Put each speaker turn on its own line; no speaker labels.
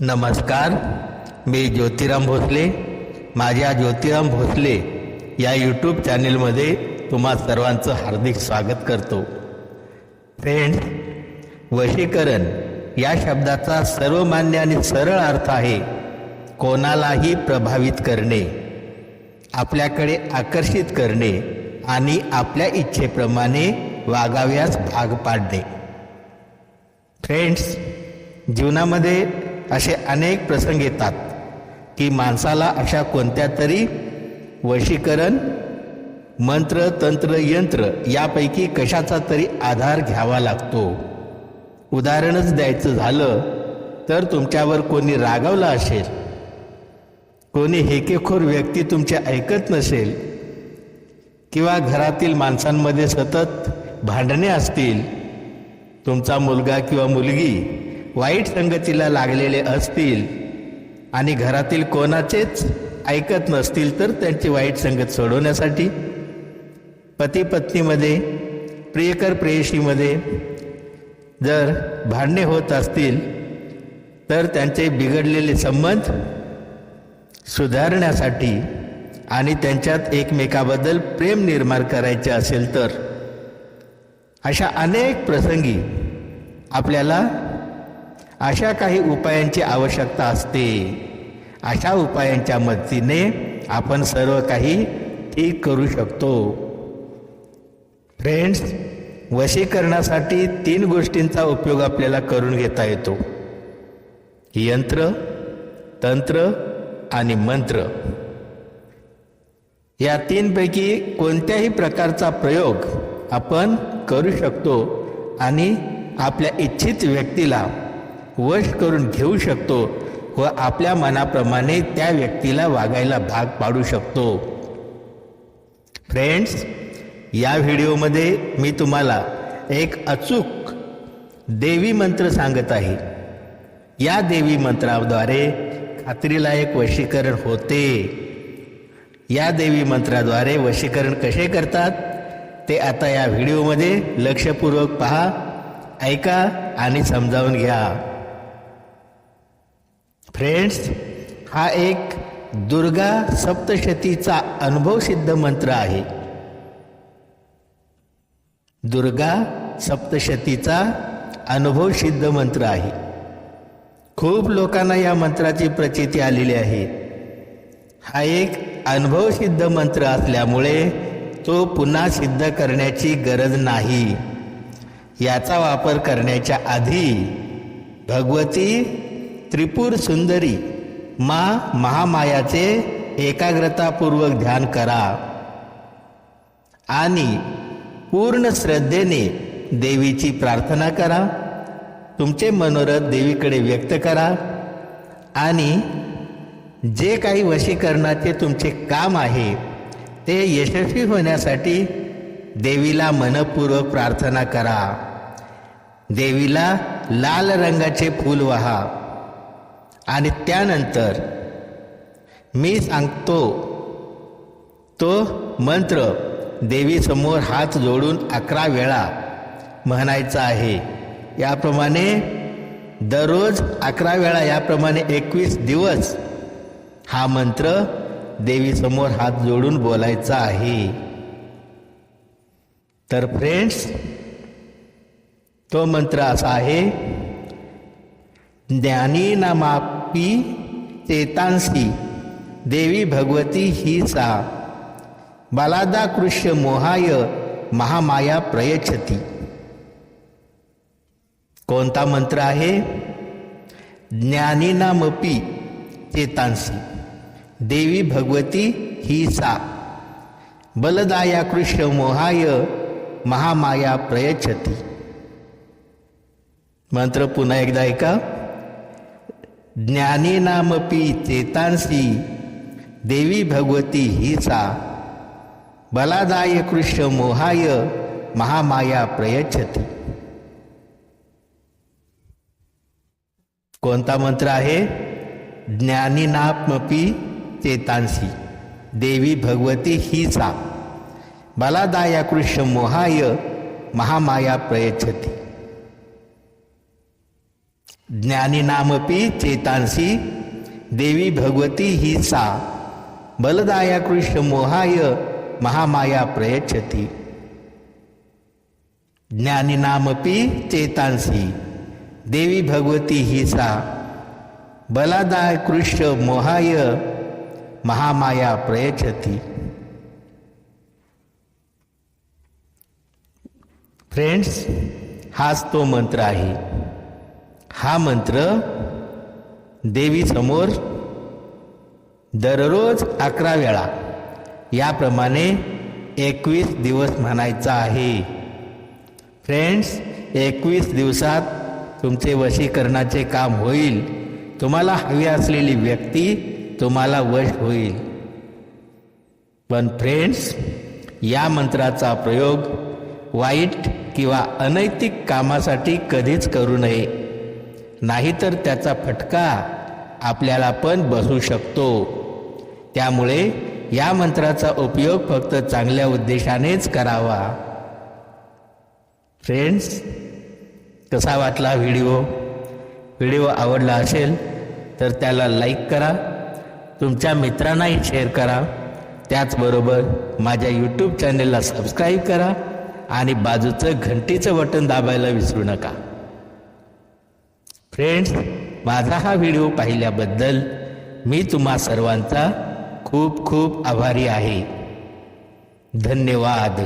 नमस्कार मी ज्योतिराम भोसले. माझ्या ज्योतिराम भोसले या यूट्यूब चॅनेलमध्ये तुम्हा सर्वांचं हार्दिक स्वागत करतो. फ्रेंड्स वशीकरण या शब्दाचा सर्वमान्य आणि सरळ अर्थ आहे कोणालाही प्रभावित करणे आपल्याकडे आकर्षित करणे आणि आपल्या इच्छेप्रमाणे वागाव्यास भाग पाडणे. फ्रेंड्स जीवनामध्ये असे अनेक प्रसंग येतात की माणसाला अशा कोणत्या तरी वशीकरण मंत्र तंत्र यंत्र यापैकी कशाचा तरी आधार घ्यावा लागतो. उदाहरणच द्यायचं झालं तर तुमच्यावर कोणी रागावलं असेल कोणी हेकेखोर व्यक्ती तुमचे ऐकत नसेल किंवा घरातील माणसांमध्ये सतत भांडणे असतील तुमचा मुलगा किंवा मुलगी वाईट संगतीला लागलेले असतील आणि घरातील कोणाचेच ऐकत नसतील तर त्यांची वाईट संगत सोडवण्यासाठी पती पत्नीमध्ये प्रियकर प्रेयशीमध्ये जर भांडणे होत असतील तर त्यांचे बिघडलेले संबंध सुधारण्यासाठी आणि त्यांच्यात एकमेकाबद्दल प्रेम निर्माण करायचे असेल तर अशा अनेक प्रसंगी आपल्याला अशा काही उपायांची आवश्यकता असते. अशा उपायांच्या मदतीने आपण सर्व काही ठीक करू शकतो. फ्रेंड्स वशीकरणासाठी तीन गोष्टींचा उपयोग आपल्याला करून घेता येतो. यंत्र तंत्र आणि मंत्र. या तीनपैकी कोणत्याही प्रकारचा प्रयोग आपण करू शकतो आणि आपल्या इच्छित व्यक्तीला वश करून घेऊ शकतो व आपल्या मनाप्रमाणे त्या व्यक्तीला वागायला भाग पाडू शकतो. फ्रेंड्स या व्हिडिओमध्ये मी तुम्हाला एक अचूक देवी मंत्र सांगत आहे. या देवी मंत्राद्वारे खात्रीलायक वशीकरण होते. या देवी मंत्राद्वारे वशीकरण कसे करतात? ते आता या व्हिडिओमध्ये लक्षपूर्वक पहा ऐका आणि समजावून घ्या. फ्रेंड्स हा एक दुर्गा सप्तशतीचा अनुभव सिद्ध मंत्र आहे. दुर्गा सप्तशतीचा अनुभव सिद्ध मंत्र आहे. खूप लोकांना या मंत्राची प्रचिती आलेली आहे. हा एक अनुभव सिद्ध मंत्र असल्यामुळे तो पुन्हा सिद्ध करण्याची गरज नाही. याचा वापर करण्याच्या आधी भगवती त्रिपुर सुंदरी मा महामायाचे एकाग्रतापूर्वक ध्यान करा. आणि पूर्ण श्रद्धेने देवीची प्रार्थना करा. तुमचे मनोरथ देवीकडे व्यक्त करा. आणि जे काही वशीकरणाचे तुमचे काम आहे ते यशस्वी होण्यासाठी देवीला मनपूर्वक प्रार्थना करा. देवीला लाल रंगाचे फूल व्हा. आणि त्यानंतर मी सांगतो तो मंत्र देवीसमोर हात जोडून अकरा वेळा म्हणायचा आहे. याप्रमाणे दररोज अकरा वेळा याप्रमाणे एकवीस दिवस हा मंत्र देवीसमोर हात जोडून बोलायचा आहे. तर फ्रेंड्स तो मंत्र असा आहे ज्ञानी पी चेतांसी देवी भगवती ही सा. बालादा कृष्य मोहाय महामाया प्रयच्छती. कोणता मंत्र आहे? ज्ञानीनामपी चेतांसी देवी भगवती ही सा. बलदाया कृष्य मोहाय महामाया प्रयच्छती. मंत्र पुन्हा एकदा ऐका. ज्ञानीनामपी चेतांसी देवी भगवती हिचा सा बलादाय कृष्ण मोहाय महामाया प्रयच्छती. कोणता मंत्र आहे? ज्ञानीनात्मपी चेतांसी देवी भगवती हिचा सा बलादाया कृष्ण मोहाय महामाया प्रयच्छती. ज्ञानी नामपी चेतांसी देवी भगवती ही सा बलदाया कृष्ण मोहाय महामाया प्रयच्छती. ज्ञानी नामपी चेतांसी देवी भगवती ही सा बलादाय कृष्ण मोहाय महामाया प्रयच्छती. फ्रेंड्स हाच तो मंत्र आहे. हा मंत्र देवीसमोर दररोज अकरा वेळा. याप्रमाणे एकवीस दिवस म्हणायचा आहे. फ्रेंड्स एकवीस दिवसात तुमचे वशीकरणाचे काम होईल. तुम्हाला हवी असलेली व्यक्ती तुम्हाला वश होईल. पण फ्रेंड्स या मंत्राचा प्रयोग वाईट किंवा अनैतिक कामासाठी कधीच करू नये. नाहीतर त्याचा फटका आपल्याला पण बसू शकतो. त्यामुळे या मंत्राचा उपयोग फक्त चांगल्या उद्देशानेच करावा. फ्रेंड्स कसा वाटला व्हिडिओ? व्हिडिओ आवडला असेल तर त्याला लाईक करा. तुमच्या मित्रांनाही शेअर करा. त्याचबरोबर माझ्या यूट्यूब चॅनेलला सबस्क्राईब करा आणि बाजूचं घंटीचं बटन दाबायला विसरू नका. फ्रेंड्स माझा हा व्हिडिओ पाहिल्याबद्दल मी तुम्हा सर्वांचा खूप खूप आभारी आहे. धन्यवाद.